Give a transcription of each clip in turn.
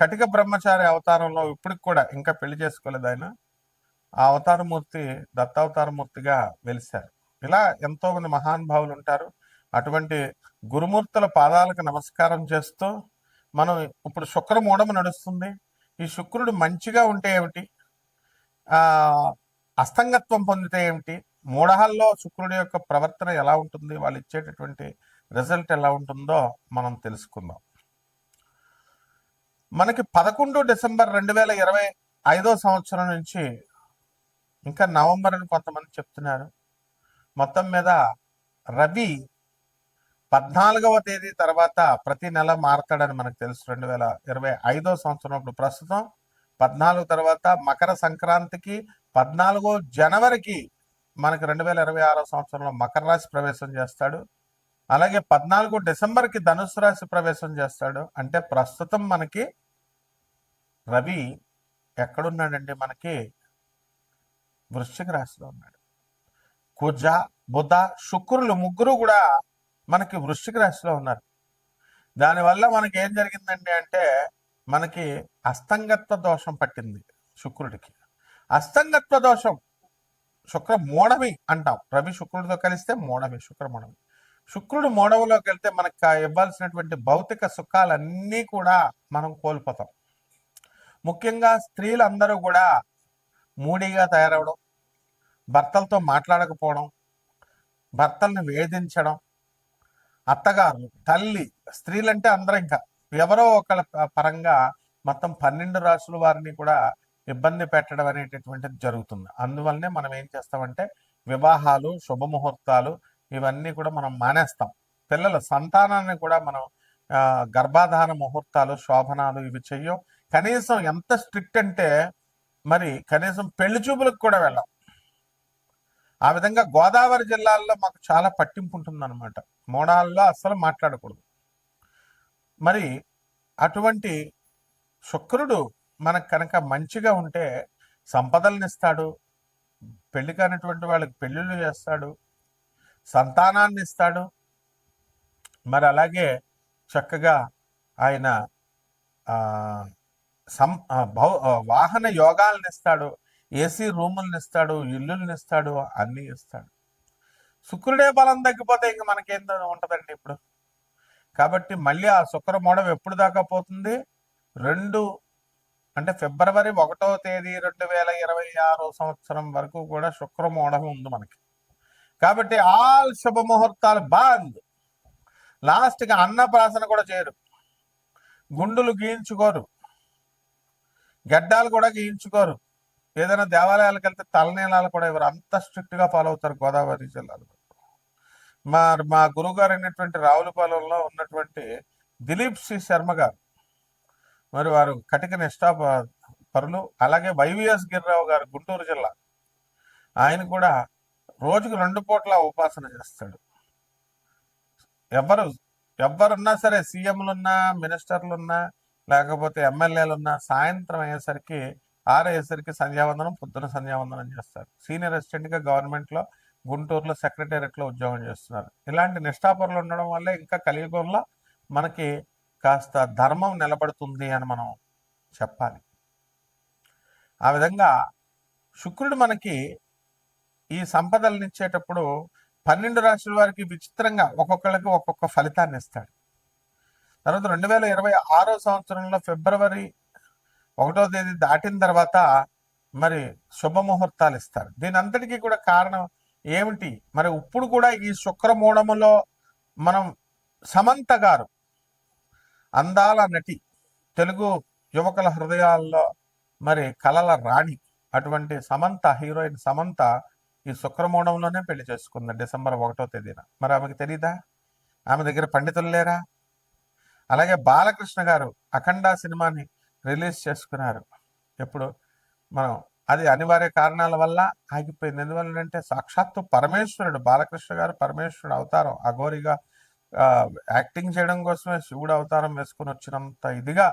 కటిక బ్రహ్మచారి అవతారంలో ఇప్పటికి కూడా ఇంకా పెళ్ళి చేసుకోలేదు ఆయన. ఆ అవతారమూర్తి దత్తావతారమూర్తిగా వెలిశారు. ఇలా ఎంతో మంది మహానుభావులు ఉంటారు. అటువంటి గురుమూర్తుల పాదాలకు నమస్కారం చేస్తూ మనం ఇప్పుడు శుక్ర మూఢము నడుస్తుంది. ఈ శుక్రుడు మంచిగా ఉంటే ఏమిటి? ఆ అస్తంగత్వం పొందితే ఏమిటి? మూఢహాల్లో శుక్రుడి యొక్క ప్రవర్తన ఎలా ఉంటుంది? వాళ్ళు ఇచ్చేటటువంటి రిజల్ట్ ఎలా ఉంటుందో మనం తెలుసుకుందాం. మనకి పదకొండు డిసెంబర్ రెండు వేల ఇరవై ఐదో సంవత్సరం నుంచి ఇంకా నవంబర్ అని కొంతమంది చెప్తున్నారు. మొత్తం మీద రవి పద్నాలుగవ తేదీ తర్వాత ప్రతి నెల మారతాడని మనకు తెలుసు. రెండు వేల ఇరవై ఐదో సంవత్సరం ఇప్పుడు ప్రస్తుతం పద్నాలుగు తర్వాత మకర సంక్రాంతికి పద్నాలుగో జనవరికి మనకి రెండు వేల ఇరవై ఆరో సంవత్సరంలో మకర రాశి ప్రవేశం చేస్తాడు. అలాగే పద్నాలుగు డిసెంబర్కి ధనుసు రాశి ప్రవేశం చేస్తాడు. అంటే ప్రస్తుతం మనకి రవి ఎక్కడున్నాడండి మనకి వృశ్చిక రాశిలో ఉన్నాడు. కుజ బుధ శుక్రులు ముగ్గురు కూడా మనకి వృశ్చిక రాశిలో ఉన్నారు. దానివల్ల మనకి ఏం జరిగిందండి అంటే మనకి అస్తంగత్వ దోషం పట్టింది శుక్రుడికి. అస్తంగత్వ దోషం శుక్ర మూఢమి అంటాం. రవి శుక్రుడితో కలిస్తే మూఢమి శుక్ర మూఢమి శుక్రుడు మూఢములోకి వెళ్తే మనకు ఇవ్వాల్సినటువంటి భౌతిక సుఖాలన్నీ కూడా మనం కోల్పోతాం. ముఖ్యంగా స్త్రీలందరూ కూడా మూడీగా తయారవడం భర్తలతో మాట్లాడకపోవడం భర్తల్ని వేధించడం అత్తగారు తల్లి స్త్రీలంటే అందరూ ఇంకా ఎవరో ఒకళ్ళ ప- పరంగా మొత్తం పన్నెండు రాసుల వారిని కూడా ఇబ్బంది పెట్టడం అనేటటువంటిది జరుగుతుంది. అందువల్లనే మనం ఏం చేస్తామంటే వివాహాలు శుభముహూర్తాలు ఇవన్నీ కూడా మనం మానేస్తాం. పిల్లల సంతానాన్ని కూడా మనం గర్భాధాన ముహూర్తాలు శోభనాలు ఇవి చెయ్యం కనీసం ఎంత స్ట్రిక్ట్ అంటే మరి కనీసం పెళ్ళి చూపులకు కూడా వెళ్ళాం. ఆ విధంగా గోదావరి జిల్లాల్లో మాకు చాలా పట్టింపు ఉంటుందన్నమాట. మోడాల్లో అస్సలు మాట్లాడకూడదు. మరి అటువంటి శుక్రుడు మనకు కనుక మంచిగా ఉంటే సంపదలను ఇస్తాడు పెళ్ళి కానటువంటి వాళ్ళకి పెళ్ళిళ్ళు చేస్తాడు సంతానాన్ని ఇస్తాడు. మరి అలాగే చక్కగా ఆయన సం భౌ వాహన యోగాలను ఇస్తాడు ఏసీ రూములను ఇస్తాడు ఇల్లులను ఇస్తాడు అన్నీ ఇస్తాడు శుక్రుడే బలం తగ్గిపోతే ఇంక మనకేం ఉంటుందండి ఇప్పుడు? కాబట్టి మళ్ళీ ఆ శుక్ర మోడం ఎప్పుడు దాకా పోతుంది? రెండు అంటే ఫిబ్రవరి ఒకటో తేదీ రెండు వేల ఇరవై ఆరో సంవత్సరం వరకు కూడా శుక్ర మోడం ఉంది మనకి. కాబట్టి ఆల్ శుభ ముహూర్తాలు బంద్. లాస్ట్గా అన్నప్రాసన కూడా చేయరు. గుండులు గీయించుకోరు. గడ్డాలు కూడా గీయించుకోరు. ఏదైనా దేవాలయాలకు వెళ్తే తలనీలాలు కూడా ఇవ్వరు. అంత స్ట్రిక్ట్గా ఫాలో అవుతారు గోదావరి జిల్లాలో. మా మా గురుగారు అయినటువంటి రావులపాలెంలో ఉన్నటువంటి దిలీప్ సి శర్మ గారు. మరి వారు కటిక నిష్టా పరులు అలాగే వైవిఎస్ గిరిరావు గారు గుంటూరు జిల్లా. ఆయన కూడా రోజుకు రెండు పూట్ల ఉపాసన చేస్తాడు. ఎవరు ఎవరున్నా సరే సీఎంలున్నా మినిస్టర్లున్నా లేకపోతే ఎమ్మెల్యేలున్నా సాయంత్రం అయ్యేసరికి ఆరయ్యేసరికి సంధ్యావందనం పొద్దున సంధ్యావందనం చేస్తారు. సీనియర్ అసిస్టెంట్గా గవర్నమెంట్లో గుంటూరులో సెక్రటేరియట్లో ఉద్యోగం చేస్తున్నారు. ఇలాంటి నిష్ఠాపరులు ఉండడం వల్ల ఇంకా కలియుగంలో మనకి కాస్త ధర్మం నిలబడుతుంది అని మనం చెప్పాలి. ఆ విధంగా శుక్రుడు మనకి ఈ సంపదలను ఇచ్చేటప్పుడు పన్నెండు రాష్ట్రాల వారికి విచిత్రంగా ఒక్కొక్కళ్ళకి ఒక్కొక్క ఫలితాన్ని ఇస్తాడు. తర్వాత రెండు వేల ఇరవై ఆరో సంవత్సరంలో ఫిబ్రవరి ఒకటో తేదీ దాటిన తర్వాత మరి శుభముహూర్తాలు ఇస్తారు. దీని అంతటికీ కూడా కారణం ఏమిటి? మరి ఇప్పుడు కూడా ఈ శుక్రమూఢములో మనం సమంత గారు అందాల నటి తెలుగు యువకుల హృదయాల్లో మరి కలల రాణి అటువంటి సమంత హీరోయిన్ సమంత ఈ శుక్రమూఢంలోనే పెళ్ళి చేసుకుంది డిసెంబర్ ఒకటో తేదీన. మరి ఆమెకు తెలీదా? ఆమె దగ్గర పండితులు లేరా? అలాగే బాలకృష్ణ గారు అఖండ సినిమాని రిలీజ్ చేసుకున్నారు. ఎప్పుడు? మనం అది అనివార్య కారణాల వల్ల ఆగిపోయింది. ఎందువల్లంటే సాక్షాత్తు పరమేశ్వరుడు బాలకృష్ణ గారు పరమేశ్వరుడు అవతారం అఘోరిగా యాక్టింగ్ చేయడం కోసమే శివుడు అవతారం వేసుకుని వచ్చినంత ఇదిగా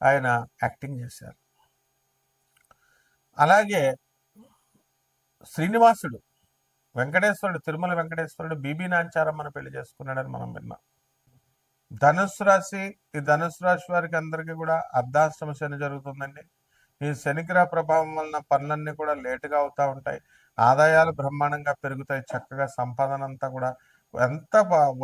ఆయన యాక్టింగ్ చేశారు. అలాగే శ్రీనివాసుడు వెంకటేశ్వరుడు తిరుమల వెంకటేశ్వరుడు బీబీ నాంచారమ్మను పెళ్ళి చేసుకున్నాడని మనం విన్నాం. ధనుసు రాశి ఈ ధనుసు రాశి వారికి అందరికీ కూడా అర్ధాష్టమ శని జరుగుతుందండి. ఈ శనిగ్రహ ప్రభావం వలన పనులన్నీ కూడా లేటుగా అవుతా ఉంటాయి. ఆదాయాలు బ్రహ్మాండంగా పెరుగుతాయి. చక్కగా సంపాదన అంతా కూడా ఎంత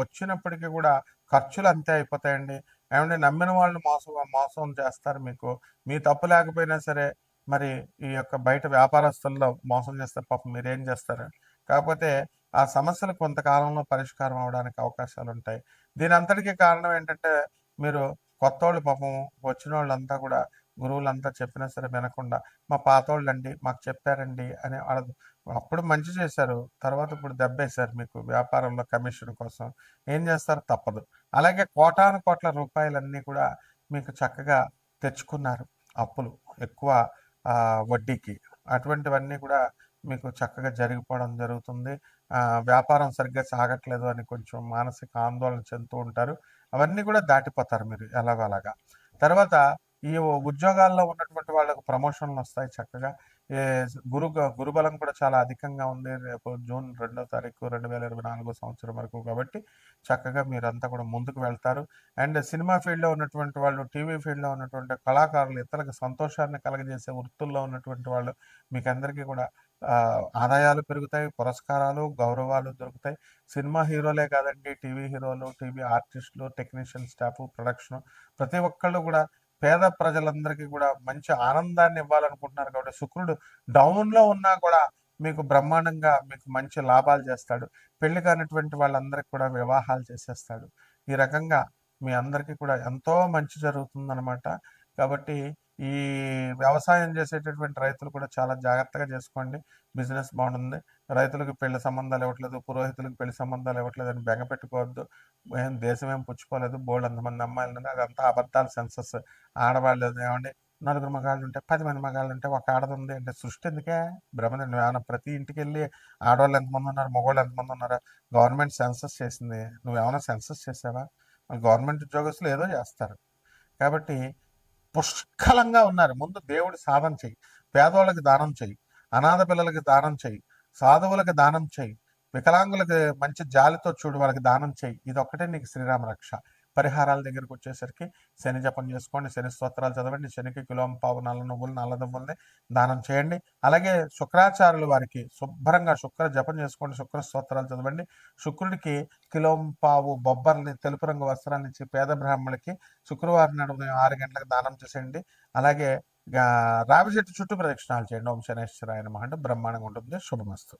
వచ్చినప్పటికీ కూడా ఖర్చులు అంతే అయిపోతాయండి. ఏమంటే నమ్మిన వాళ్ళు మోసం మోసం చేస్తారు మీకు. మీ తప్పు లేకపోయినా సరే మరి ఈ యొక్క బయట వ్యాపారస్తుల్లో మోసం చేస్తే పాపం మీరేం చేస్తారు? కాకపోతే ఆ సమస్యలు కొంతకాలంలో పరిష్కారం అవడానికి అవకాశాలు ఉంటాయి. దీని అంతటికీ కారణం ఏంటంటే మీరు కొత్త వాళ్ళు పాపం వచ్చిన వాళ్ళంతా కూడా గురువులంతా చెప్పినా సరే వినకుండా మా పాతోళ్ళండి మాకు చెప్పారండి అని వాళ్ళ అప్పుడు మంచి చేశారు తర్వాత ఇప్పుడు దెబ్బేశారు మీకు వ్యాపారంలో కమిషన్ కోసం. ఏం చేస్తారు? తప్పదు. అలాగే కోటాను కోట్ల రూపాయలన్నీ కూడా మీకు చక్కగా తెచ్చుకున్నారు అప్పులు. ఎక్కువ వడ్డీకి. అటువంటివన్నీ కూడా మీకు చక్కగా జరిగిపోవడం జరుగుతుంది. వ్యాపారం సరిగ్గా సాగట్లేదు అని కొంచెం మానసిక ఆందోళన చెందుతూ ఉంటారు. అవన్నీ కూడా దాటిపోతారు మీరు ఎలాగోలాగా తర్వాత ఈ ఉద్యోగాల్లో ఉన్నటువంటి వాళ్ళకు ప్రమోషన్లు వస్తాయి చక్కగా. ఏ గురు గురుబలం కూడా చాలా అధికంగా ఉంది. రేపు జూన్ రెండో తారీఖు రెండు వేల ఇరవై నాలుగో సంవత్సరం వరకు కాబట్టి చక్కగా మీరంతా కూడా ముందుకు వెళ్తారు. అండ్ సినిమా ఫీల్డ్లో ఉన్నటువంటి వాళ్ళు టీవీ ఫీల్డ్లో ఉన్నటువంటి కళాకారులు ఇతరులకు సంతోషాన్ని కలగజేసే వృత్తుల్లో ఉన్నటువంటి వాళ్ళు మీకు అందరికీ కూడా ఆదాయాలు పెరుగుతాయి పురస్కారాలు గౌరవాలు దొరుకుతాయి. సినిమా హీరోలే కాదండి టీవీ హీరోలు టీవీ ఆర్టిస్టులు టెక్నీషియన్ స్టాఫ్ ప్రొడక్షన్ ప్రతి ఒక్కళ్ళు కూడా పేద ప్రజలందరికీ కూడా మంచి ఆనందాన్ని ఇవ్వాలనుకుంటున్నారు కాబట్టి శుక్రుడు డౌన్లో ఉన్నా కూడా మీకు బ్రహ్మాండంగా మీకు మంచి లాభాలు చేస్తాడు. పెళ్ళి కానిటువంటి వాళ్ళందరికీ కూడా వివాహాలు చేసేస్తాడు. ఈ రకంగా మీ అందరికీ కూడా ఎంతో మంచి జరుగుతుందన్నమాట. కాబట్టి ఈ వ్యవసాయం చేసేటటువంటి రైతులు కూడా చాలా జాగ్రత్తగా చేసుకోండి. బిజినెస్ బాగుంటుంది. రైతులకు పెళ్ళి సంబంధాలు ఇవ్వట్లేదు పురోహితులకు పెళ్ళి సంబంధాలు ఇవ్వట్లేదు అని బెంగ పెట్టుకోవద్దు. ఏం దేశం ఏం పుచ్చుకోలేదు. బోల్డ్ అంతమంది అమ్మాయిలు అదంతా అబద్ధాలు సెన్సస్. ఆడవాళ్ళు ఏమండి? నలుగురు మగాళ్ళు ఉంటే పది మంది మగాళ్ళు ఉంటే ఒక ఆడది ఉంది అంటే సృష్టి ఎందుకే? బ్రహ్మదేవుడు ఆయన ప్రతి ఇంటికి వెళ్ళి ఆడవాళ్ళు ఎంతమంది ఉన్నారు మగవాళ్ళు ఎంతమంది ఉన్నారు? గవర్నమెంట్ సెన్సస్ చేసింది. నువ్వేమైనా సెన్సస్ చేసావా? గవర్నమెంట్ ఉద్యోగస్తులు ఏదో చేస్తారు. కాబట్టి పుష్కలంగా ఉన్నారు. ముందు దేవుడి సాధన చెయ్యి. పేదవాళ్ళకి దానం చెయ్యి. అనాథ పిల్లలకి దానం చెయ్యి. సాధువులకి దానం చెయ్యి. వికలాంగులకి మంచి జాలితో చూడు వాళ్ళకి దానం చెయ్యి. ఇది ఒక్కటే నీకు శ్రీరామ రక్ష పరిహారాల దగ్గరికి వచ్చేసరికి శని జపం చేసుకోండి శని స్తోత్రాలు చదవండి శనికి కిలోం పావు నల్ల నువ్వులు నల్ల నువ్వుల్ని దానం చేయండి. అలాగే శుక్రాచార్యుల వారికి శుభ్రంగా శుక్ర జపం చేసుకోండి శుక్ర స్తోత్రాలు చదవండి. శుక్రుడికి కిలోం పావు బొబ్బర్ని తెలుపు రంగు వస్త్రాన్ని ఇచ్చి పేద బ్రాహ్మణులకి శుక్రవారం నాడు ఉదయం ఆరు గంటలకు దానం చేసేయండి. అలాగే రావి చెట్టు చుట్టూ ప్రదక్షిణాలు చేయండి. ఓం శనేశ్వరాయన నమః బ్రహ్మాండంగా ఉంటుంది. శుభమస్తు.